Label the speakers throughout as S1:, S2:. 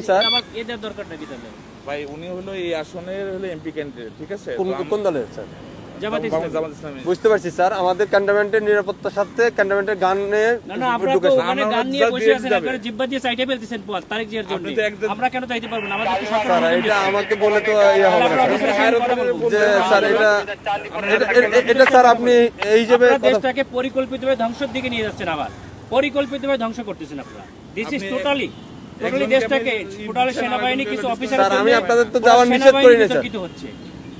S1: Sir?
S2: আমার এদের দরকারটা কি তাহলে?
S3: ভাই উনি হলো এই আসনের হলো এমপি ক্যান্ডিডেট ঠিক আছে?
S1: কোন
S3: তো আম-
S1: কোন দলের স্যার?
S2: জামাত
S3: বাংলাদেশ
S2: ইসলামী।
S3: জামাত ইসলামী।
S1: বুঝতে পারছি স্যার। আমাদের ক্যান্টনমেন্টের নিরাপত্তার সাথে ক্যান্টনমেন্টের গানে
S2: না না আপনারা তো
S1: ঢুকেছে।
S2: ওখানে
S3: আমরা
S2: গান নিয়ে বসে আছেন আপনারা জিব্বা দিয়ে সাইডে ফেলতেছেন পথ তারেক জিয়ার জন্য
S3: আপনি তো একদম-
S2: আমরা কেন চাইতে পারব না? আমাদের
S1: স্যার এটা আমাকে বলে তো ইয়ে হবে না। যে স্যার এটা স্যার আপনি এই হিসেবে
S2: দেশটাকে পরিকল্পিতভাবে ধ্বংসের দিকে নিয়ে যাচ্ছেন আবার। পরিকল্পিতভাবে ধ্বংস করতেছেন আপনারা। দিস ইজ টোটালি দেশটাকে সেনাবাহিনী কিছু অফিসার
S1: আমি আপনাদের তো যাওয়ার নিষেধ করি না, স্যার।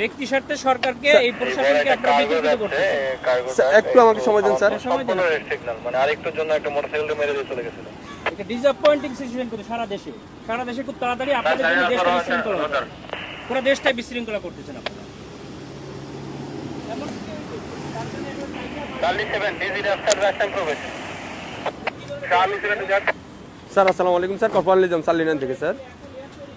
S2: ব্যক্তি স্বার্থে সরকারকে এই প্রশাসনকে আপনারা বিতর্কিত
S1: স্যার, একটু আমাকে সময় দিন স্যার।
S2: সময় দিন
S4: সিগন্যাল মানে আরেকটুর জন্য একটা মোটরসাইকেল মেরে দিয়ে চলে গেছিল।
S2: এটা ডিসঅ্যাপয়েন্টিং সিচুয়েশন করে সারা দেশে। সারা দেশে খুব তাড়াতাড়ি আপনাদের জন্য দেশটা বিশৃঙ্খলা পুরো দেশটাই বিশৃঙ্খলা করতেছেন আপনারা।
S4: চার্লি সেভেন ডিজি রাস্তার রাস্তায় প্রবেশ। চার্লি সেভেন
S1: স্যার আসসালামু আলাইকুম স্যার। কপাল নিজাম সালিনান থেকে স্যার।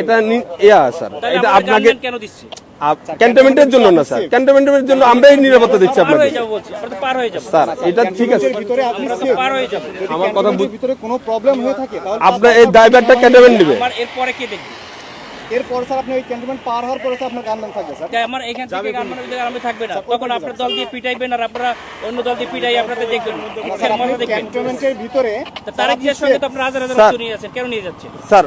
S1: এটা ইয়া স্যার এটা আপনাকে
S2: কেন দিচ্ছে?
S1: ক্যান্টনমেন্টের জন্য না স্যার। ক্যান্টনমেন্টের জন্য আমরাই নিরাপত্তা দিচ্ছি আপনাকে।
S2: যাব বলছি আমরা তো পার যাব।
S1: স্যার এটা ঠিক আছে।
S5: ভিতরে আপনি
S2: আমরা তো
S5: safe।
S2: পার হয়ে যাব।
S1: আমার কথা
S5: ভিতরে কোনো প্রবলেম হয়ে থাকে
S1: আপনার এই দায়ভারটা ক্যান্টনমেন্ট নেবে
S2: এরপরে কে দেখবে?
S5: এরপর স্যার আপনি ওই ক্যান্টনমেন্ট পার হওয়ার পরে আপনার গানম্যান থাকবে স্যার।
S2: আমার এখান থেকে গানমানের ভিতরে আমি থাকবে না। তখন আপনার দল দিয়ে পিটাইবেন আর আপনারা অন্য দল দিয়ে পিটাই আপনাদের দেখবেন।
S5: স্যার আপনি ক্যান্টনমেন্টের ভিতরে
S2: তা তারেক সঙ্গে তো আপনারা হাজার হাজার নিয়ে যাচ্ছেন। কেন নিয়ে যাচ্ছেন?
S1: স্যার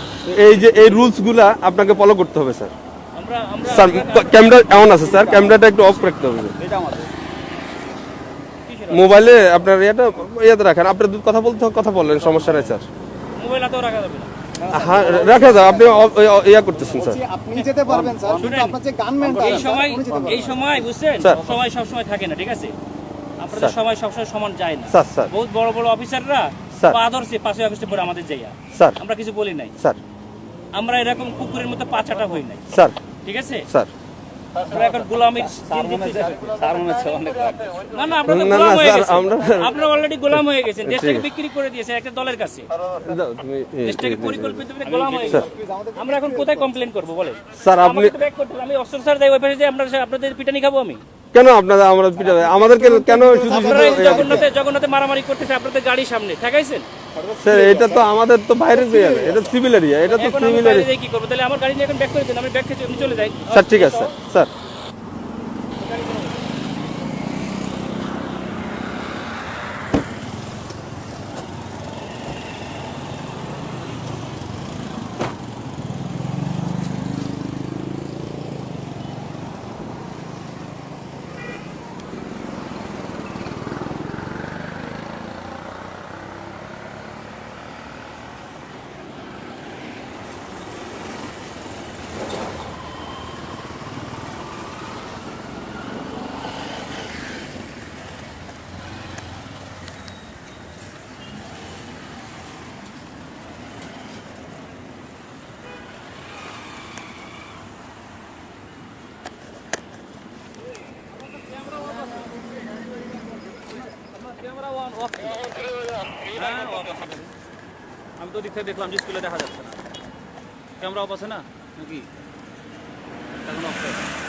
S1: এই যে এই রুলসগুলা আপনাকে ফলো করতে হবে স্যার
S2: আমরা আমরা
S1: স্যার ক্যামেরা এমন আছে স্যার ক্যামেরাটা একটু অফ রাখতে হবে মোবাইলে আপনার ইয়েটা ইয়েতে রাখেন। আপনি দু- কথা বলতে কথা বললেন সমস্যা নাই স্যার
S2: মোবাইল রাখা যাবে না।
S1: হ্যাঁ রাখা যাও আপনি ইয়া করতেছেন স্যার
S5: আপনি যেতে পারবেন স্যার কিন্তু আপনার যে গানম্যানটা
S2: এই সময় এই সময় বুঝছেন? সময় সব সময় থাকে না ঠিক আছে? আপনাদের। সময় সবসময় সমান যায় না।
S1: স্যার স্যার
S2: বহুত বড় বড় অফিসাররা। পা ধরছে পাঁচই আগস্টে পরে আমাদের যাইয়া।
S1: স্যার।
S2: আমরা কিছু বলি নাই।
S1: স্যার।
S2: আমরা এরকম কুকুরের মতো হই নাই।
S1: স্যার।
S2: ঠিক আছে?
S1: স্যার।
S2: এখন গোলামির দিন দিতেছি। না না আমরা তো
S1: না, না,
S2: গোলাম হয়ে
S1: স্যার,
S2: গেছি
S1: আমরা-
S2: আপনারা অলরেডি গোলাম হয়ে গেছেন। দেশটাকে বিক্রি করে দিয়েছেন একটা দলের কাছে। দেশটাকে পরিকল্পিত গোলাম হয়ে আমরা এখন কোথায় কমপ্লেন করব বলে
S1: স্যার আপনি।
S2: আমি অস্ত্র স্যার যাই ওই পাশে আপনাদের পিটানি খাব আমি।
S1: কেন আপনারা আমরা পিটাবে? আমাদেরকে কেন শুধু
S2: জগন্নাথে জগন্নাথে মারামারি করতেছে আপনাদের গাড়ির সামনে ঠেকাইছেন?
S1: স্যার এটা তো আমাদের তো বাইরে দিয়ে এটা সিভিল এরিয়া এটা তো সিভিল এরিয়া
S2: কি করব? তাহলে আমার গাড়ি নিয়ে এখন ব্যাক করে দিন আমি ব্যাক করে আমি চলে যাই।
S1: স্যার ঠিক আছে স্যার
S2: আমি তো দিক থেকে দেখলাম যে স্কুলে দেখা যাচ্ছে না। ক্যামেরা অফ আছে না? নাকি? এখন অফ।